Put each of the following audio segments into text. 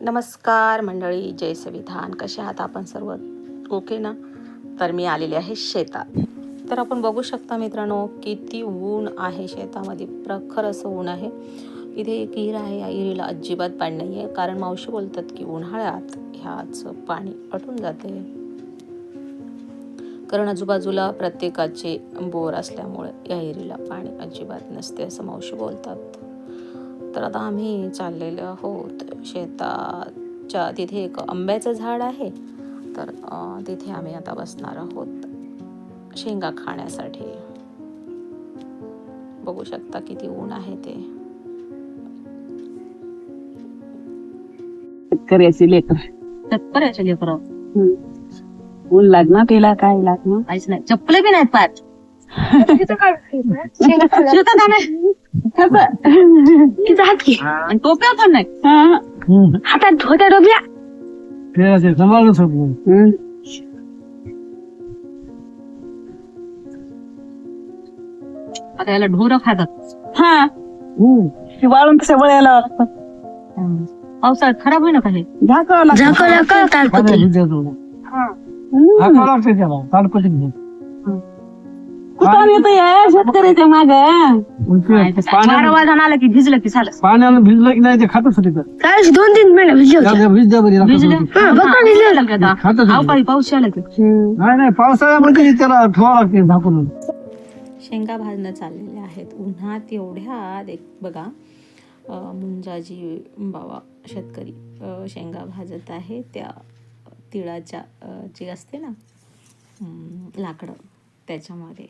नमस्कार मंडळी जय संविधान. कसे आहात आपण सर्व? ओके ना? तर मी आलेले आहे शेतात. तर आपण बघू शकता मित्रांनो किती ऊन आहे शेतामध्ये. प्रखर असं ऊन आहे. इथे एक हिर आहे. या हिरीला अजिबात पाणी नाही आहे कारण मावशी बोलतात की उन्हाळ्यात ह्याचं पाणी अटून जाते. कारण आजूबाजूला प्रत्येकाचे बोर असल्यामुळे या हिरीला पाणी अजिबात नसते असं मावशी बोलतात. तर आता आम्ही चाललेलो आहोत शेताच्या तिथे एक आंब्याचं झाड आहे. तर तिथे आम्ही आता बसणार आहोत शेंगा खाण्यासाठी. बघू शकता किती ऊन आहे ते. शेतकऱ्याची लेकर. लेकर? ऊन लागणार तिला काय लागणार काहीच नाही. चप्पल बी नाहीत पाच शेतात तिचा हात घे आणि टोप्या पण नाही हा. हातात होत्या डोब्या ते सांभाळून शकतो हम्म. आता याला ढोर खातात हा ती वाळून तसं वळायला लागतात पावसाळ्यात खराब होईना का हे झाकावं लागतं हाकावं लागतं त्याला ताडपत्री घेऊन. कुठून येतो शेतकऱ्याच्या माग मग ते बारा पाण्यानं वाजून आलं की भिजलं की झालं. पाण्यानं भिजलं की नाही ते खातच होते तर. काय दोन तीन महिने भिजले बरी लागतं भिजले थोडी. खातच होते. अवकाळी पाऊस आला की. नाही नाही पावसाळ्यामध्ये त्याला ठेवावं लागते झाकून. शेंगा भाजणं चाललेल्या आहेत. उन्हात एवढ्या एक बघा अं, मुंजाजी बाबा शेतकरी अं, शेंगा भाजत आहे त्या तिळाच्या अं, जी असते ना लाकडं त्याच्यामध्ये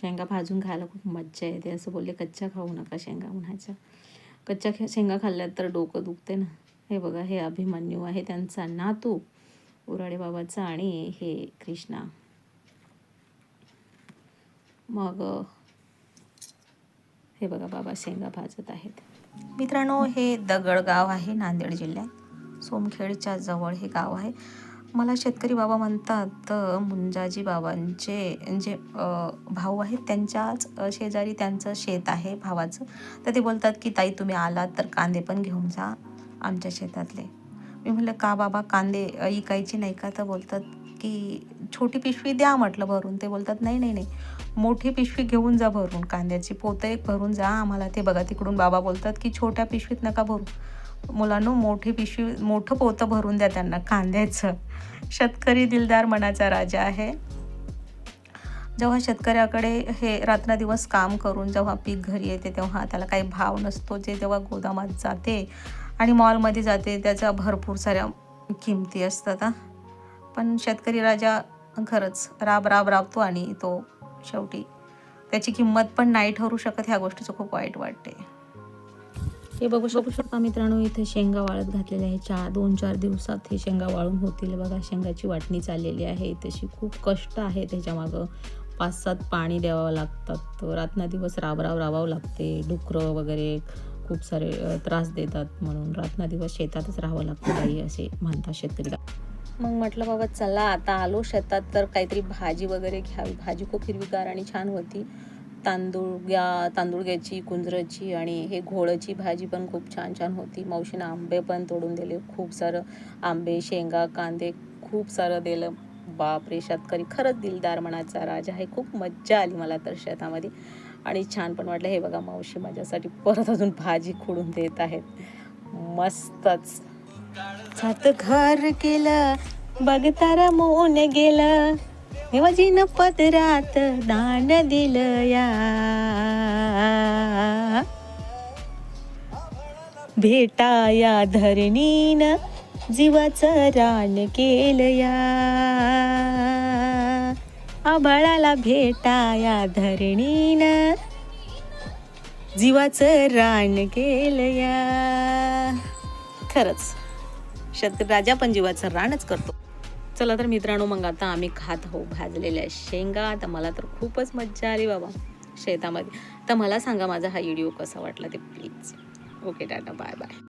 शेंगा भाजून खायला खूप मज्जा येते. असं बोलले कच्च्या खाऊ नका शेंगा उन्हाच्या कच्च्या खे- शेंगा खाल्ल्यात तर डोकं दुखते ना. हे बघा हे अभिमन्यू आहे त्यांचा नातू उराडे बाबाचा आणि हे कृष्णा. मग हे बघा बाबा शेंगा भाजत आहेत. मित्रांनो हे दगडगाव आहे नांदेड जिल्ह्यात. सोमखेडच्या जवळ हे गाव आहे. मला शेतकरी बाबा म्हणतात तर मुंजाजी बाबांचे जे भाऊ आहेत त्यांच्याच शेजारी त्यांचं शेत आहे भावाचं. तर ते बोलतात की ताई तुम्ही आलात तर कांदे पण घेऊन जा आमच्या शेतातले. मी म्हटलं का बाबा कांदे ऐकायची इकायचे नाही का? तर बोलतात की छोटी पिशवी द्या म्हटलं भरून. ते बोलतात नाही नाही नाही. मोठी पिशवी घेऊन जा भरून. कांद्याची पोतं एक भरून जा आम्हाला. ते बघा तिकडून बाबा बोलतात की छोट्या पिशवीत नका भरू. मुलांनो मोठी पिशवी मोठं पोतं भरून द्या त्यांना कांद्याचं. शेतकरी दिलदार मनाचा राजा आहे. जेव्हा शेतकऱ्याकडे हे रात्रदिवस काम करून जेव्हा पीक घरी येते तेव्हा त्याला काही भाव नसतो. जे जेव्हा गोदामात जाते आणि मॉलमध्ये जाते त्याच्या भरपूर साऱ्या किमती असतात पण शेतकरी राजा खरंच राब राब राबतो आणि तो शेवटी त्याची किंमत पण नाही ठरू शकत ह्या गोष्टीचं खूप वाईट वाटते. हे बघू शकू शकता मित्रांनो इथे शेंगा वाळत घातलेल्या आहे चार दोन चार दिवसात हे शेंगा वाळून होतील. बघा शेंगाची वाटणी चाललेली आहे. तशी खूप कष्ट आहे त्याच्यामागं पाच सात पाणी द्यावं लागतात. रात्रदिवस राब राब राबावं लागते. डुकरं वगैरे खूप सारे त्रास देतात म्हणून रात्रदिवस शेतातच राहावं लागतं बाई असे म्हणतात शेतकरी. मग म्हटलं बाबा चला आता आलो शेतात तर काहीतरी भाजी वगैरे घ्यावी. भाजी खूप हिरवीगार आणि छान होती. तांदूळ या तांदूळ घ्यायची कुंजराची आणि हे घोळची भाजी पण खूप छान छान होती. मावशीनं आंबे पण तोडून दिले. खूप सारं आंबे शेंगा कांदे खूप सारं दिलं. बापरे शेतकरी खरंच दिलदार मनाचा राजा आहे. खूप मज्जा आली मला तर शेतामध्ये. आणि छान पण वाटलं. हे बघा मावशी माझ्यासाठी परत अजून भाजी खोडून देत आहेत. मस्तच. घर केलं बघतारा रमून गेलं. देवाजीनं पदरात दान दिलं या धरणीन जीवाचं रान केलं या आभाळाला भेटाया धरणीन जीवाचं रान केलं या खरंच शेतकरी राजा पण जीवाचं रानच करतो. चला तर मित्रांनो मग आता आम्ही खात हो भाजलेल्या शेंगा. तर मला तर खूपच मज्जा आली बाबा शेतामध्ये. तर मला सांगा माझा हा व्हिडिओ कसा वाटला ते please okay tata. Bye bye